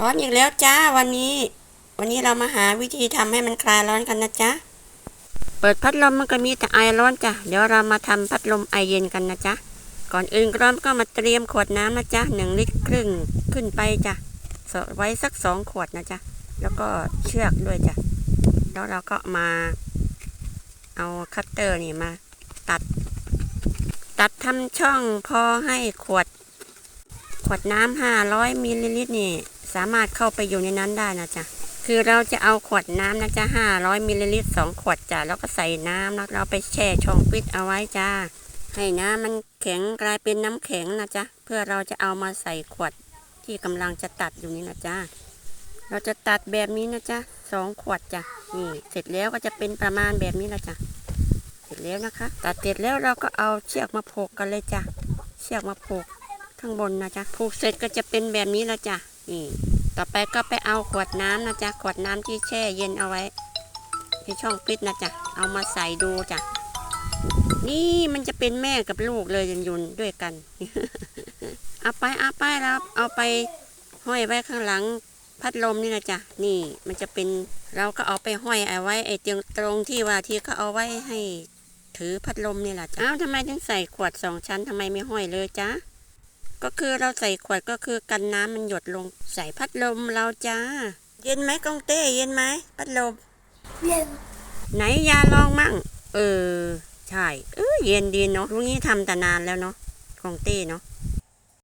ร้อนอีกแล้วจ้าวันนี้ วันนี้เรามาหาวิธีทำให้มันคลายร้อนกันนะจ๊ะ เปิดพัดลมมันก็มีแต่ไอร้อนจ้ะ เดี๋ยวเรามาทำพัดลมไอเย็นกันนะจ๊ะ ก่อนอื่นเราก็มาเตรียมขวดน้ำนะจ๊ะหนึ่งลิตรครึ่งขึ้นไปจ้ะสดไว้สักสองขวดนะจ๊ะ แล้วก็เชือกด้วยจ้ะ แล้วเราก็มา เอาคัตเตอร์นี่มา ตัด ตัดทำช่องพอให้ขวด ขวดน้ำห้าร้อยมิลลิลิตรนี่ สามารถเข้าไปอยู่ในนั้นได้นะจ๊ะคือเราจะเอาขวดน้ำนะจ๊ะห้าร้อยมิลลิลิตรสองขวดจ้ะแล้วก็ใส่น้ำแล้วเราไปแช่ช่องฟิตเอาไว้จ้าให้น้ำมันแข็งกลายเป็นน้ำแข็งนะจ๊ะเพื่อเราจะเอามาใส่ขวดที่กำลังจะตัดอยู่นี้นะจ๊ะเราจะตัดแบบนี้นะจ๊ะสองขวดจ้ะนี่เสร็จแล้วก็จะเป็นประมาณแบบนี้ละจ้ะเสร็จแล้วนะคะ ตัดเสร็จแล้วเราก็เอาเชือกมาผูกกันเลยจ้ะเชือกมาผูกข้างบนนะจ๊ะผูกเสร็จก็จะเป็นแบบนี้ละจ้ะ นี่ ต่อไปก็ไปเอาขวดน้ำนะจ๊ะ ขวดน้ำที่แช่เย็นเอาไว้ที่ช่องฟิตนะจ๊ะ เอามาใส่ดูจ้ะ นี่มันจะเป็นแม่กับลูกเลยยันยุนด้วยกัน เอาไปเอาไปแล้วเอาไปห้อยไว้ข้างหลังพัดลมนี่นะจ๊ะ นี่มันจะเป็นเราก็เอาไปห้อยเอาไว้ไอ้เตียงตรงที่ว่าที่เขาเอาไว้ให้ถือพัดลมนี่แหละจ้ะอ้าวทำไมถึงใส่ขวดสองชั้นทำไมไม่ห้อยเลยจ๊ะ ก็คือเราใส่ขวดก็คือกันน้ำมันหยดลง ใส่พัดลมเราจ้า เย็นไหมกองเต้เย็นไหมพัดลม เย็น ไหนยาลองมั่ง เออ ใช่ เออเย็นดีเนาะรู้งี้ทำแต่นานแล้วเนาะของเต้เนาะ